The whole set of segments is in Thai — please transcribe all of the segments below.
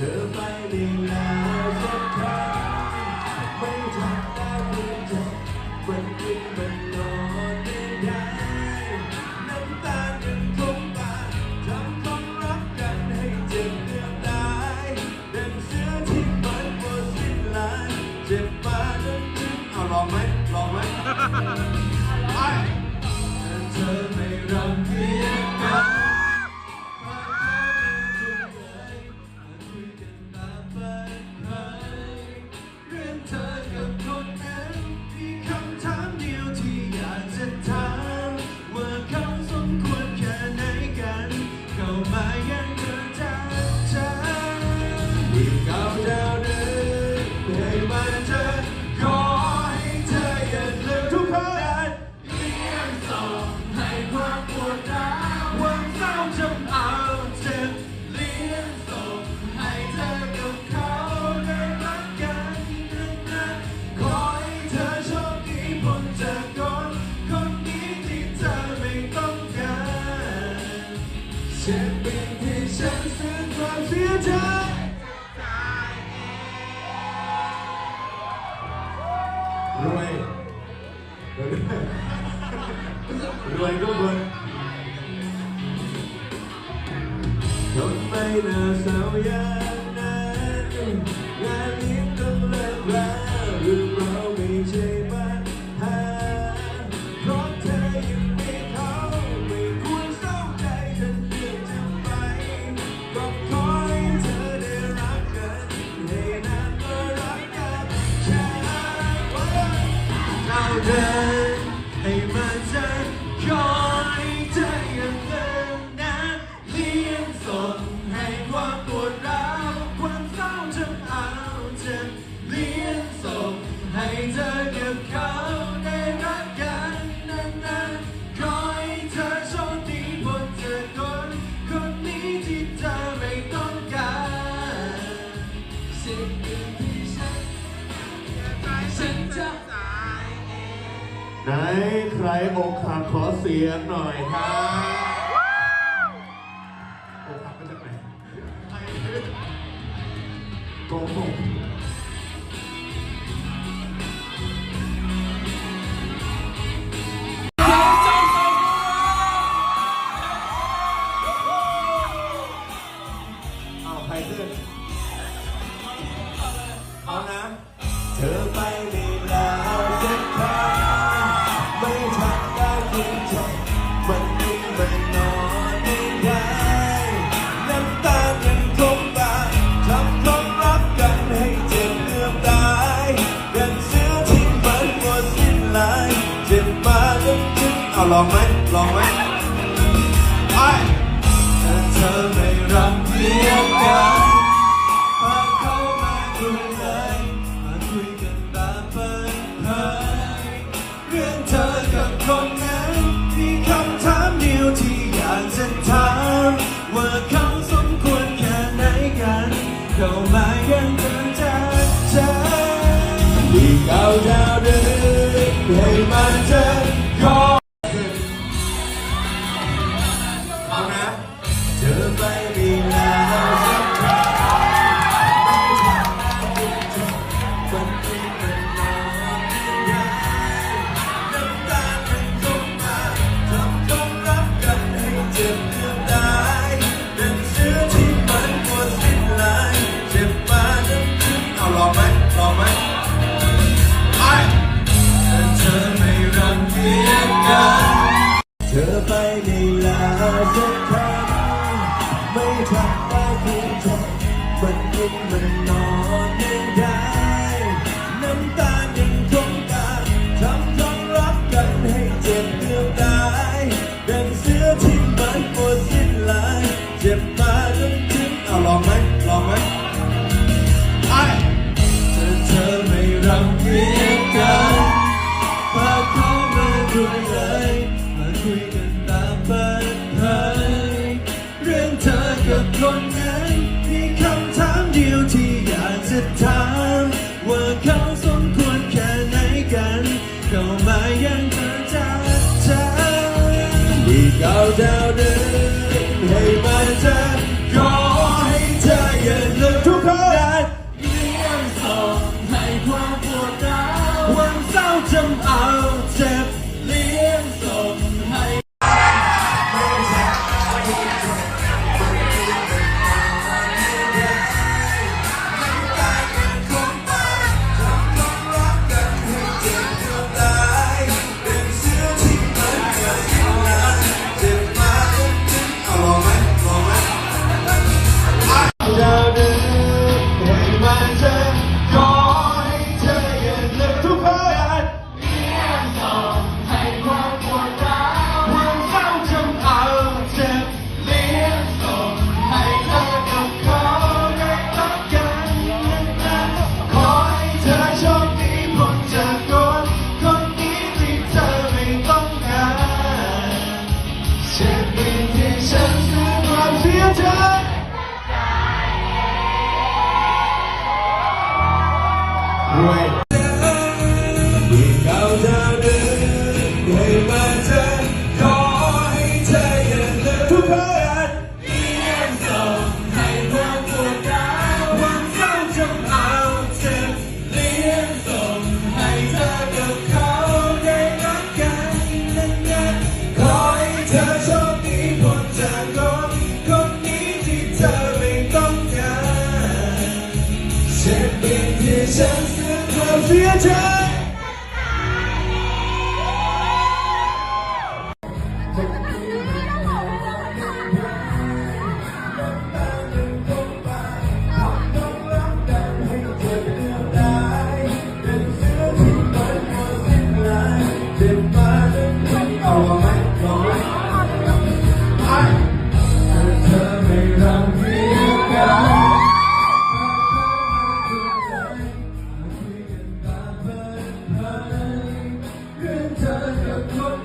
ธอไปได้แชักไม่ทำได้เพื่อเธอวันกินมันนอนได้น้ำตาจึงทุ่ตาทำต้องรักกันให้เจ็บเนื้อตายดังเสือที่มันหมดสิ้นลายเจ็บมาจนึงเอาลองไหมลองไหม Share ไหนใครอกหักขอเสียงหน่อยครับอกหักมจาไหนโกหก เธอไปในลาสักครั้งไม่ทัำได้เพียงเธอมันยิ่งมัน กับคนนั้น 안. 相思若是泉 Oh.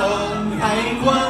Âm!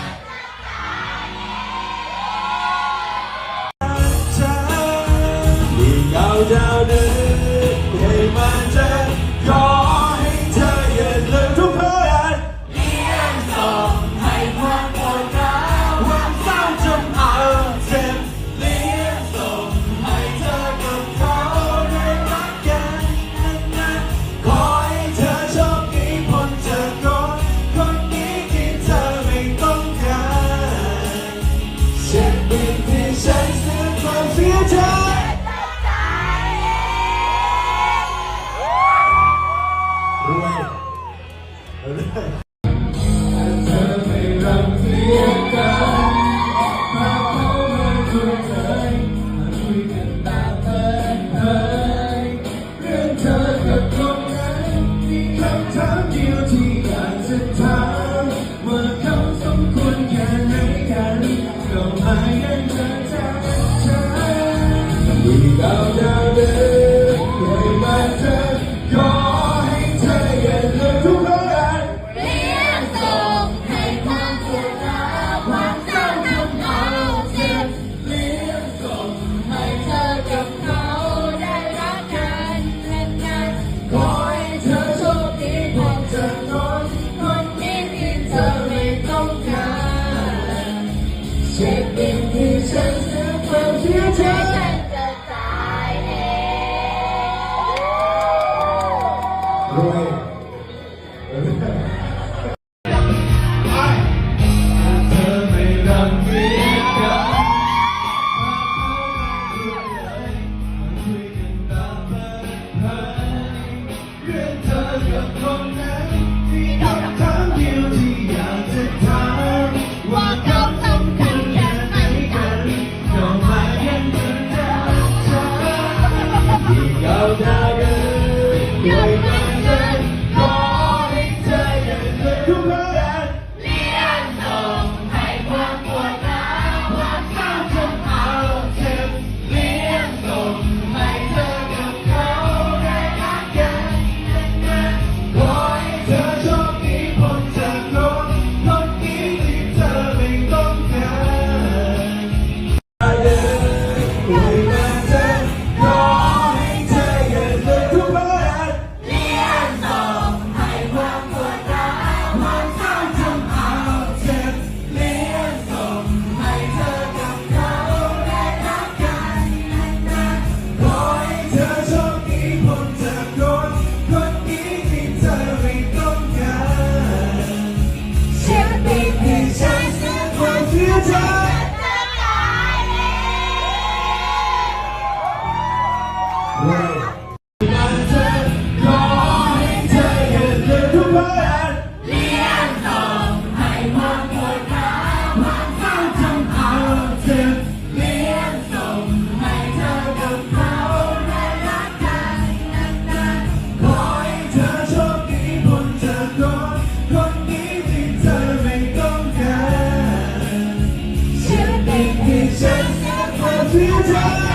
Whoa!